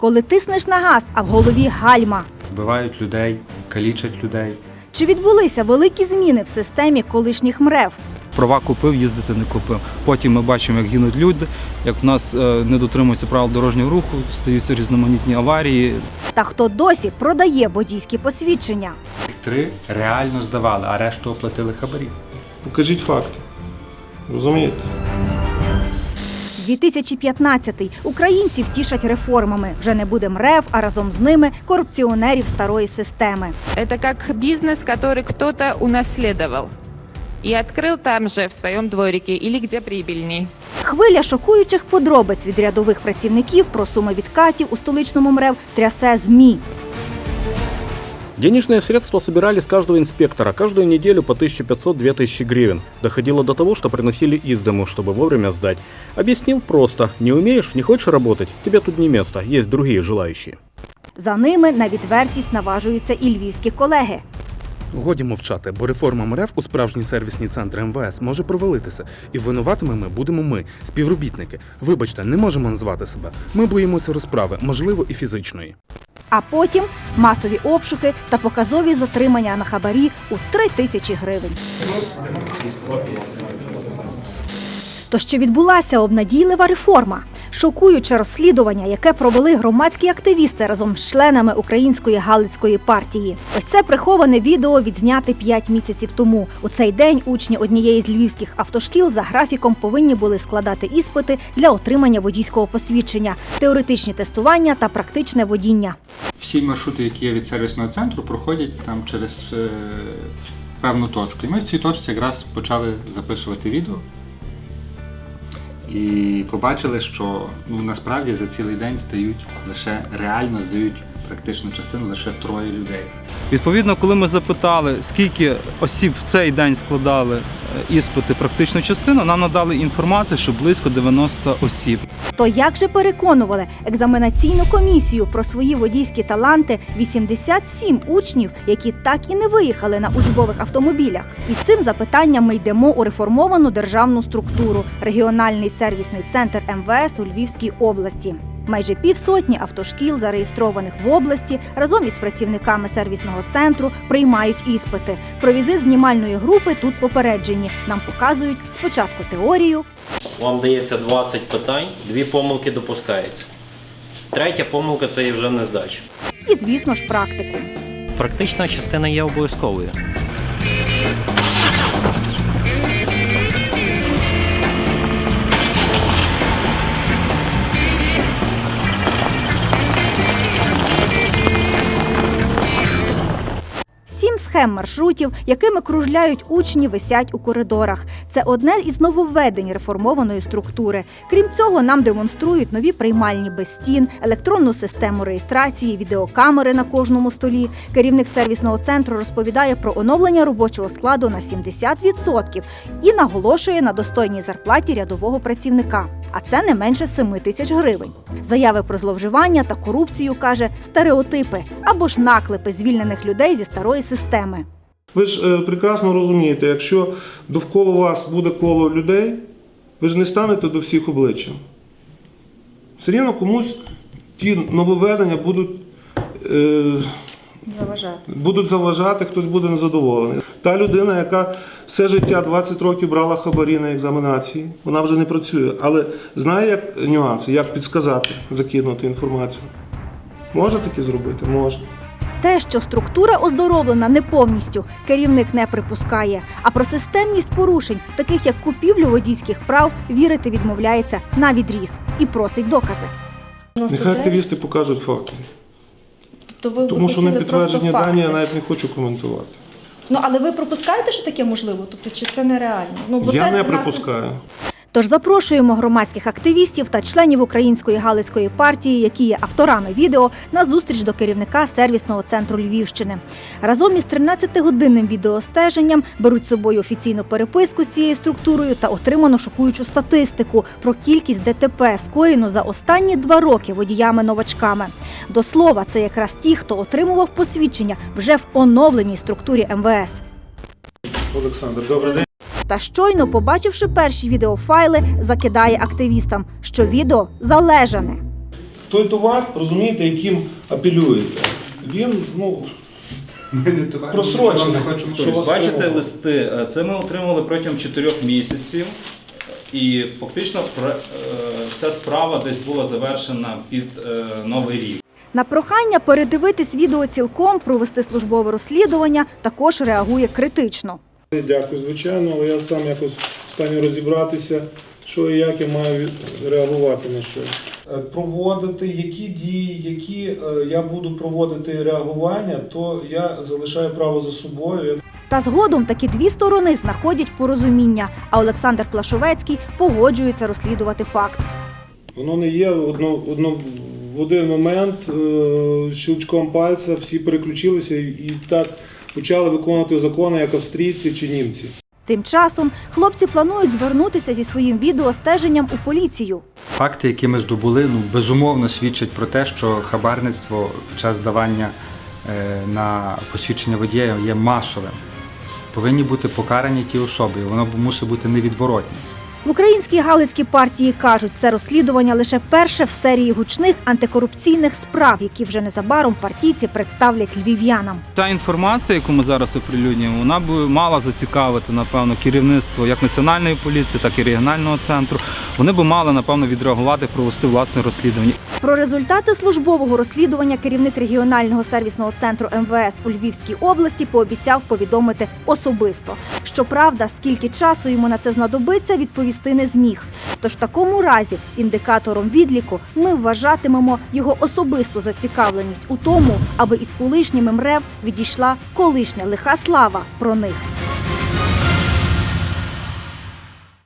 коли тиснеш на газ, а в голові гальма. Вбивають людей, калічать людей. Чи відбулися великі зміни в системі колишніх МРЕВ? Права купив, їздити не купив. Потім ми бачимо, як гинуть люди, як в нас е, не дотримуються правил дорожнього руху, стаються різноманітні аварії. Та хто досі продає водійські посвідчення? Три реально здавали, а решту оплатили хабарі. Покажіть факти. Розумієте? 2015-й. Українців тішать реформами. Вже не буде МРЕВ, а разом з ними корупціонерів старої системи. Это как бизнес, который кто-то унаследовал и открыл там же, в своем дворике или где прибыльней. Хвиля шокуючих подробиць від рядових працівників про суми відкатів у столичному МРЕВ трясе ЗМІ. Денежные средства собирали с каждого инспектора каждую неделю по 1500-2000 гривен. Доходило до того, что приносили из дому, чтобы вовремя сдать. Объяснил просто. Не умеешь, не хочешь работать? Тебе тут не место, есть другие желающие. За ними на відвертість наважуються і львівські колеги. Годі мовчати, бо реформа МРЕВ у справжні сервісні центри МВС може провалитися, і винуватими ми будемо ми, співробітники. Вибачте, не можемо назвати себе. Ми боїмося розправи, можливо, і фізичної. А потім масові обшуки та показові затримання на хабарі у 3 тисячі гривень. То ще відбулася обнадійлива реформа. Шокуюче розслідування, яке провели громадські активісти разом з членами української галицької партії. Ось це приховане відео відзняти 5 місяців тому. У цей день учні однієї з львівських автошкіл за графіком повинні були складати іспити для отримання водійського посвідчення, теоретичні тестування та практичне водіння. Всі маршрути, які є від сервісного центру, проходять там через е, певну точку. І ми в цій точці якраз почали записувати відео. І побачили, що ну, насправді за цілий день здають лише реально здають практичну частину лише троє людей. Відповідно, коли ми запитали, скільки осіб в цей день складали е, іспити практичну частину, нам надали інформацію, що близько 90 осіб. То як же переконували екзаменаційну комісію про свої водійські таланти 87 учнів, які так і не виїхали на учбових автомобілях? І з цим запитанням ми йдемо у реформовану державну структуру регіональний сервісний центр МВС у Львівській області. Майже півсотні автошкіл, зареєстрованих в області, разом із працівниками сервісного центру приймають іспити. Про візит знімальної групи тут попереджені. Нам показують спочатку теорію, Вам дається 20 питань, дві помилки допускаються. Третя помилка це є вже не здача. і, звісно ж, практику. Практична частина є обов'язковою. Схем маршрутів, якими кружляють учні, висять у коридорах. Це одне із нововведень реформованої структури. Крім цього, нам демонструють нові приймальні без стін, електронну систему реєстрації, відеокамери на кожному столі. Керівник сервісного центру розповідає про оновлення робочого складу на 70% і наголошує на достойній зарплаті рядового працівника. А це не менше 7 тисяч гривень. Заяви про зловживання та корупцію каже стереотипи або ж наклепи звільнених людей зі старої системи. Ви ж е, прекрасно розумієте, якщо довкола вас буде коло людей, ви ж не станете до всіх обличчям. Все рівно комусь ті нововведення будуть, е, будуть заважати, хтось буде незадоволений. Та людина, яка все життя 20 років брала хабарі на екзаменації, вона вже не працює. Але знає як нюанси, як підсказати, закинути інформацію. Може таке зробити? Може. Те, що структура оздоровлена не повністю, керівник не припускає. А про системність порушень, таких як купівлю водійських прав, вірити відмовляється на відріз і просить докази. Нехай активісти покажуть факти. То ви Тому що не хотіли підтверджені дані, я навіть не хочу коментувати. Ну але ви пропускаєте, що таке можливо? Тобто, чи це нереально? Ну бо Я це не припускаю. Тож запрошуємо громадських активістів та членів Української Галицької партії, які є авторами відео, на зустріч до керівника сервісного центру Львівщини. Разом із 13-годинним відеостеженням беруть з собою офіційну переписку з цією структурою та отриману шокуючу статистику про кількість ДТП скоєну за останні два роки водіями-новачками. До слова, це якраз ті, хто отримував посвідчення вже в оновленій структурі МВС. Олександр, добрий день. Та щойно, побачивши перші відеофайли, закидає активістам, що відео залежане. той товар, розумієте, яким апелюєте, він, ну, хочу Що Бачите листи, е, це ми отримали протягом 4 місяців. І фактично е, ця справа десь була завершена під е, новий рік. На прохання передивитись відео цілком, провести службове розслідування також реагує критично. Дякую, звичайно, але я сам якось в стані розібратися, що і як я маю реагувати на що. Е, Проводити які дії, які е, я буду проводити реагування, то я залишаю право за собою. Та згодом такі дві сторони знаходять порозуміння, а Олександр Плашовецький погоджується розслідувати факт. Воно не є одно, одно в один момент е, щелчком пальця всі переключилися і, так почали виконувати закони, як австрійці чи німці. Тим часом хлопці планують звернутися зі своїм відеостеженням у поліцію. Факти, які ми здобули, ну безумовно свідчать про те, що хабарництво під час давання е, на посвідчення водія є масовим. Повинні бути покарані ті особи, і воно мусить бути невідворотне. В українській галицькій партії кажуть, це розслідування лише перше в серії гучних антикорупційних справ, які вже незабаром партійці представлять львів'янам. Та інформація, яку ми зараз оприлюднюємо, вона б мала зацікавити напевно керівництво як національної поліції, так і регіонального центру. Вони б мали напевно відреагувати, провести власне розслідування. Про результати службового розслідування керівник регіонального сервісного центру МВС у Львівській області пообіцяв повідомити особисто. Щоправда, скільки часу йому на це знадобиться, відповісти не зміг. Тож в такому разі індикатором відліку ми вважатимемо його особисту зацікавленість у тому, аби із колишніми МРЕВ відійшла колишня лиха слава про них.